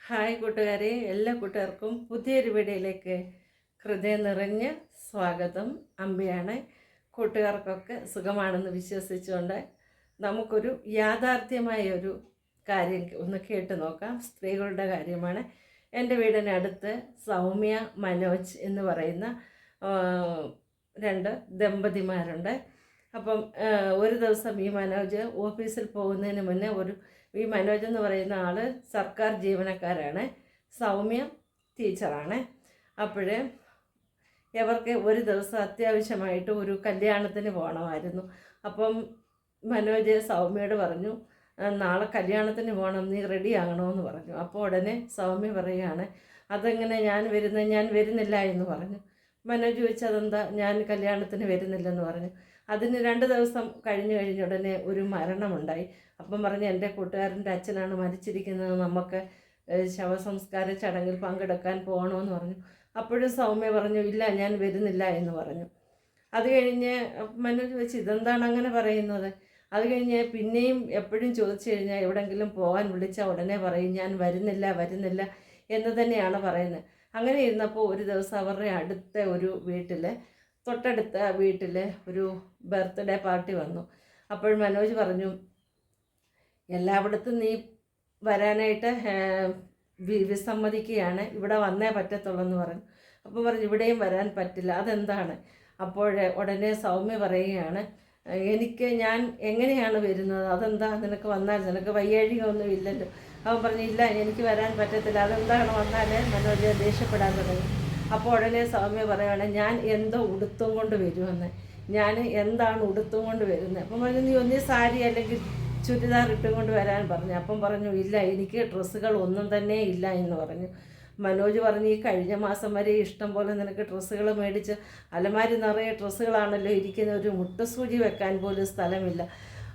Hi കൂട്ടുകാരെ എല്ലാ കൂട്ടുകാർക്കും പുതിയൊരു വീഡിയോയിലേക്ക് ഹൃദയം നിറഞ്ഞ സ്വാഗതം. അമ്പയാണ് കൂട്ടുകാർക്കൊക്കെ സുഖമാണെന്ന് വിശ്വസിച്ചുകൊണ്ട് നമുക്കൊരു യാഥാർത്ഥ്യമായ ഒരു കാര്യം ഒന്ന് കേട്ട് നോക്കാം. സ്ത്രീകളുടെ കാര്യമാണ്. എന്റെ വീടിനടുത്ത് സൗമ്യ മനോജ് എന്ന് പറയുന്ന രണ്ട് ദമ്പതിമാരുണ്ട്. അപ്പം ഒരു ദിവസം ഈ മനോജ് ഓഫീസിൽ പോകുന്നതിന് മുന്നേ ഒരു ഈ മനോജ് എന്ന് പറയുന്ന ആൾ സർക്കാർ ജീവനക്കാരാണ്. സൗമ്യ ടീച്ചറാണ്. അപ്പോഴേ ഇവർക്ക് ഒരു ദിവസം അത്യാവശ്യമായിട്ട് ഒരു കല്യാണത്തിന് പോകണമായിരുന്നു അപ്പം മനോജ് സൗമ്യയോട് പറഞ്ഞു നാളെ കല്യാണത്തിന് പോകണം നീ റെഡി ആകണമെന്ന് പറഞ്ഞു. അപ്പോൾ ഉടനെ സൗമ്യ പറയുകയാണ് അതെങ്ങനെ ഞാൻ വരുന്ന ഞാൻ വരുന്നില്ല എന്ന് പറഞ്ഞു. മനോജ് ചോദിച്ചതെന്താ ഞാൻ കല്യാണത്തിന് വരുന്നില്ലെന്ന് പറഞ്ഞു. അതിന് രണ്ട് ദിവസം കഴിഞ്ഞു കഴിഞ്ഞ ഉടനെ ഒരു മരണമുണ്ടായി. അപ്പം പറഞ്ഞ് എന്റെ കൂട്ടുകാരന്റെ അച്ഛനാണ് മരിച്ചിരിക്കുന്നത്. നമുക്ക് ശവസംസ്കാര ചടങ്ങിൽ പങ്കെടുക്കാൻ പോകണമെന്ന് പറഞ്ഞു. അപ്പോഴും സൗമ്യ പറഞ്ഞു ഇല്ല ഞാൻ വരുന്നില്ല എന്ന് പറഞ്ഞു. അത് കഴിഞ്ഞ് മനു വെച്ച് ഇതെന്താണ് അങ്ങനെ പറയുന്നത്? അത് കഴിഞ്ഞ് പിന്നെയും എപ്പോഴും ചോദിച്ചു കഴിഞ്ഞാൽ എവിടെങ്കിലും പോകാൻ വിളിച്ചാൽ ഉടനെ പറയും ഞാൻ വരുന്നില്ല വരുന്നില്ല എന്ന് തന്നെയാണ് പറയുന്നത്. അങ്ങനെ ഇരുന്നപ്പോൾ ഒരു ദിവസം അവരുടെ അടുത്ത ഒരു വീട്ടിൽ തൊട്ടടുത്ത വീട്ടിൽ ഒരു ബർത്ത്ഡേ പാർട്ടി വന്നു. അപ്പോൾ മനോജ് പറഞ്ഞു എല്ലായിടത്തും നീ വരാനായിട്ട് വിസമ്മതിക്കുകയാണ്. ഇവിടെ വന്നേ പറ്റത്തുള്ളൂ എന്ന് പറഞ്ഞു. അപ്പോൾ പറഞ്ഞു ഇവിടെയും വരാൻ പറ്റില്ല. അതെന്താണ്? അപ്പോൾ ഉടനെ സൗമ്യ പറയുകയാണ് എനിക്ക് ഞാൻ എങ്ങനെയാണ് വരുന്നത്? അതെന്താ? നിനക്ക് വന്നാൽ നിനക്ക് വയ്യാഴികയൊന്നും ഇല്ലല്ലോ. അവൻ പറഞ്ഞു ഇല്ല എനിക്ക് വരാൻ പറ്റത്തില്ല. അതെന്താണ് വന്നാൽ മനോജ് ദേഷ്യപ്പെടാൻ തുടങ്ങി. അപ്പോൾ ഉടനെ സ്വാമി പറയുകയാണ് ഞാൻ എന്തോ ഉടുത്തും കൊണ്ട് വരുമെന്ന്. ഞാൻ എന്താണ് ഉടുത്തും കൊണ്ട് വരുന്നത്? അപ്പം പറഞ്ഞു നീ ഒന്നീ സാരി അല്ലെങ്കിൽ ചുരിദാർ ഇട്ടും കൊണ്ട് വരാൻ പറഞ്ഞു. അപ്പം പറഞ്ഞു ഇല്ല എനിക്ക് ഡ്രസ്സുകൾ ഒന്നും തന്നെ ഇല്ല എന്ന് പറഞ്ഞു. മനോജ് പറഞ്ഞു ഈ കഴിഞ്ഞ മാസം വരെ ഇഷ്ടം പോലെ നിനക്ക് ഡ്രസ്സുകൾ മേടിച്ച് അലമാരി നിറയെ ഡ്രസ്സുകളാണല്ലോ ഇരിക്കുന്ന ഒരു മുട്ടസൂചി വെക്കാൻ പോലും സ്ഥലമില്ല.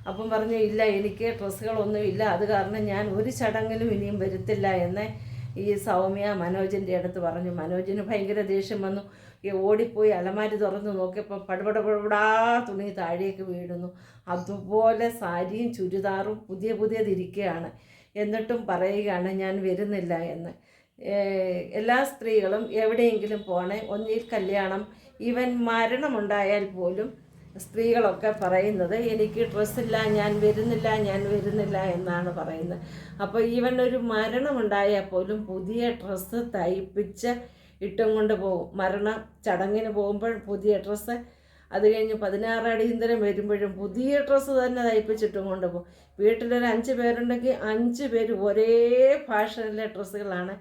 അപ്പം പറഞ്ഞു ഇല്ല എനിക്ക് ഡ്രസ്സുകളൊന്നും ഇല്ല. അത് കാരണം ഞാൻ ഒരു ചടങ്ങിലും ഇനിയും വരുത്തില്ല. എന്ന് ഈ സൗമ്യ മനോജിന്റെ അടുത്ത് പറഞ്ഞു. മനോജിന് ഭയങ്കര ദേഷ്യം വന്നു. ഈ ഓടിപ്പോയി അലമാരി തുറന്ന് നോക്കിയപ്പോൾ പടപട പടപടാ തുണി താഴേക്ക് വീഴുന്നു. അതുപോലെ സാരിയും ചുരിദാറും പുതിയ പുതിയതിരിക്കുകയാണ് എന്നിട്ടും പറയുകയാണ് ഞാൻ വരുന്നില്ല എന്ന്. എല്ലാ സ്ത്രീകളും എവിടെയെങ്കിലും പോണേ ഒന്നിൽ കല്യാണം ഈവൻ മരണമുണ്ടായാൽ പോലും സ്ത്രീകളൊക്കെ പറയുന്നത് എനിക്ക് ഡ്രസ്സില്ല ഞാൻ വരുന്നില്ല ഞാൻ വരുന്നില്ല എന്നാണ് പറയുന്നത്. അപ്പോൾ ഈവൻ ഒരു മരണമുണ്ടായാൽ പോലും പുതിയ ഡ്രസ്സ് തയ്പ്പിച്ച് ഇട്ടും കൊണ്ട് പോകും. മരണ ചടങ്ങിന് പോകുമ്പോൾ പുതിയ ഡ്രസ്സ് അത് കഴിഞ്ഞ് പതിനാറ് അടിയന്തരം വരുമ്പോഴും പുതിയ ഡ്രസ്സ് തന്നെ തയ്പ്പിച്ചിട്ടും കൊണ്ട് പോകും. വീട്ടിലൊരു അഞ്ച് പേരുണ്ടെങ്കിൽ അഞ്ച് പേര് ഒരേ ഫാഷനിലെ ഡ്രസ്സുകളാണ്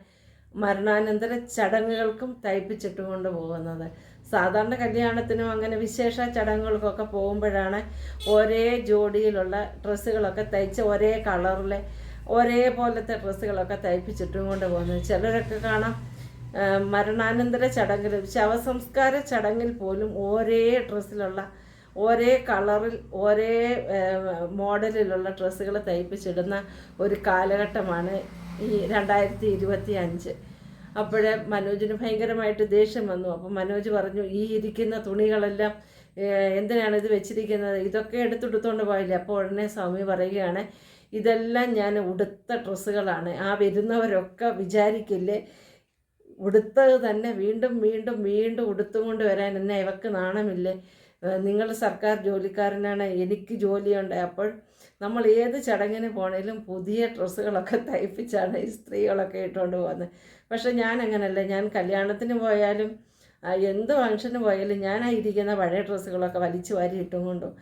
മരണാനന്തര ചടങ്ങുകൾക്കും തയ്പ്പിച്ചിട്ട് കൊണ്ട് പോകുന്നത്. സാധാരണ കല്യാണത്തിനും അങ്ങനെ വിശേഷ ചടങ്ങുകൾക്കൊക്കെ പോകുമ്പോഴാണ് ഒരേ ജോഡിയിലുള്ള ഡ്രസ്സുകളൊക്കെ തയ്ച്ച് ഒരേ കളറിലെ ഒരേപോലത്തെ ഡ്രസ്സുകളൊക്കെ തയ്പ്പിച്ചിട്ടും കൊണ്ട് പോകുന്നത്. ചിലരൊക്കെ കാണാം മരണാനന്തര ചടങ്ങിൽ ശവസംസ്കാര ചടങ്ങിൽ പോലും ഒരേ ഡ്രസ്സിലുള്ള ഒരേ കളറിൽ ഒരേ മോഡലിലുള്ള ഡ്രസ്സുകൾ തയ്പ്പിച്ചിടുന്ന ഒരു കാലഘട്ടമാണ് ഈ രണ്ടായിരത്തി ഇരുപത്തി അഞ്ച് അപ്പോഴേ മനോജിന് ഭയങ്കരമായിട്ട് ദേഷ്യം വന്നു. അപ്പം മനോജ് പറഞ്ഞു ഈ ഇരിക്കുന്ന തുണികളെല്ലാം എന്തിനാണ് ഇത് വെച്ചിരിക്കുന്നത്? ഇതൊക്കെ എടുത്തെടുത്തോണ്ട് പോയില്ലേ? അപ്പോൾ ഉടനെ സ്വാമി പറയുകയാണ് ഇതെല്ലാം ഞാൻ ഉടുത്ത ഡ്രസ്സുകളാണ്. ആ വരുന്നവരൊക്കെ വിചാരിക്കില്ലേ? ഉടുത്തത് തന്നെ വീണ്ടും വീണ്ടും വീണ്ടും ഉടുത്തുകൊണ്ട് വരാൻ എന്നെ ഇവക്ക് നാണമില്ലേ? നിങ്ങൾ സർക്കാർ ജോലിക്കാരനാണ് എനിക്ക് ജോലിയുണ്ട്. അപ്പോൾ നമ്മൾ ഏത് ചടങ്ങിന് പോണേലും പുതിയ ഡ്രസ്സുകളൊക്കെ തയ്പ്പിച്ചാണ് ഈ സ്ത്രീകളൊക്കെ ഇട്ടുകൊണ്ട് പോകുന്നത് പക്ഷെ ഞാൻ അങ്ങനല്ല. ഞാൻ കല്യാണത്തിന് പോയാലും എന്ത് ഫംഗ്ഷന് പോയാലും ഞാൻ ഇരിക്കുന്ന പഴയ ഡ്രസ്സുകളൊക്കെ വലിച്ചു വാരി ഇട്ടും കൊണ്ടും.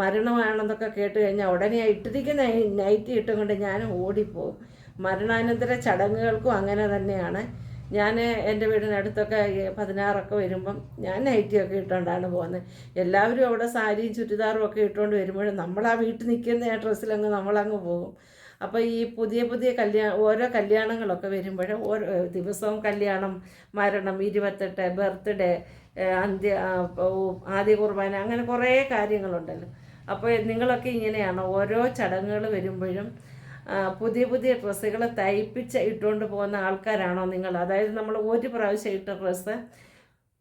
മരണമാണെന്നൊക്കെ കേട്ട് കഴിഞ്ഞാൽ ഉടനെ ഇട്ടിരിക്കുന്ന നൈറ്റി ഇട്ടും കൊണ്ട് ഞാൻ ഓടിപ്പോവും. മരണാനന്തര ചടങ്ങുകൾക്കും അങ്ങനെ തന്നെയാണ്. ഞാൻ എന്റെ വീടിനടുത്തൊക്കെ പതിനാറൊക്കെ വരുമ്പം ഞാൻ നൈറ്റിയൊക്കെ ഇട്ടുകൊണ്ടാണ് പോകുന്നത് എല്ലാവരും അവിടെ സാരിയും ചുരിദാറും ഒക്കെ ഇട്ടുകൊണ്ട് വരുമ്പോഴും നമ്മൾ ആ വീട്ടിൽ നിൽക്കുന്ന ആ ഡ്രസ്സിലങ്ങ് നമ്മളങ്ങ് പോകും. അപ്പോൾ ഈ പുതിയ പുതിയ കല്യാണം ഓരോ കല്യാണങ്ങളൊക്കെ വരുമ്പോൾ ഓരോ ദിവസവും കല്യാണം മരണം ഇരുപത്തെട്ട് ബർത്ത്ഡേ അന്ത്യ ആദ്യ കുർബാന അങ്ങനെ കുറേ കാര്യങ്ങളുണ്ടല്ലോ. അപ്പോൾ നിങ്ങളൊക്കെ ഇങ്ങനെയാണ്? ഓരോ ചടങ്ങുകൾ വരുമ്പോഴും പുതിയ പുതിയ ഡ്രസ്സുകൾ തയ്പ്പിച്ച് ഇട്ടുകൊണ്ട് പോകുന്ന ആൾക്കാരാണോ നിങ്ങൾ? അതായത് നമ്മൾ ഒരു പ്രാവശ്യം ഇട്ട ഡ്രസ്സ്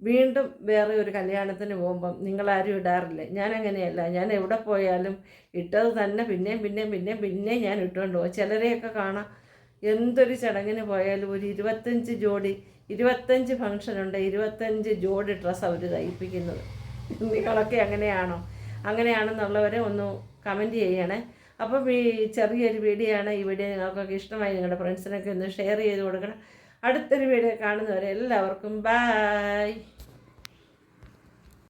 വീണ്ടും വേറെ ഒരു കല്യാണത്തിന് പോകുമ്പം നിങ്ങളാരും ഇടാറില്ല? ഞാൻ അങ്ങനെയല്ല. ഞാൻ എവിടെ പോയാലും ഇട്ടത് തന്നെ പിന്നെയും പിന്നെയും പിന്നെയും പിന്നെയും ഞാൻ ഇട്ടുകൊണ്ട് പോകും. ചിലരെയൊക്കെ കാണാം. എന്തൊരു ചടങ്ങിന് പോയാലും ഒരു ഇരുപത്തഞ്ച് ജോഡി ഇരുപത്തഞ്ച് ഫംഗ്ഷനുണ്ട് ഇരുപത്തഞ്ച് ജോഡി ഡ്രസ്സ് അവർ തയ്പ്പിക്കുന്നത്. നിങ്ങളൊക്കെ അങ്ങനെയാണോ? അങ്ങനെയാണെന്നുള്ളവരെ ഒന്ന് കമന്റ് ചെയ്യണേ. അപ്പം ഈ ചെറിയൊരു വീഡിയോ ആണ് ഈ വീഡിയോ നിങ്ങൾക്കൊക്കെ ഇഷ്ടമായി നിങ്ങളുടെ ഫ്രണ്ട്സിനൊക്കെ ഒന്ന് ഷെയർ ചെയ്ത് കൊടുക്കണം. അടുത്തൊരു വീഡിയോ കാണുന്നവരെ എല്ലാവർക്കും ബായ്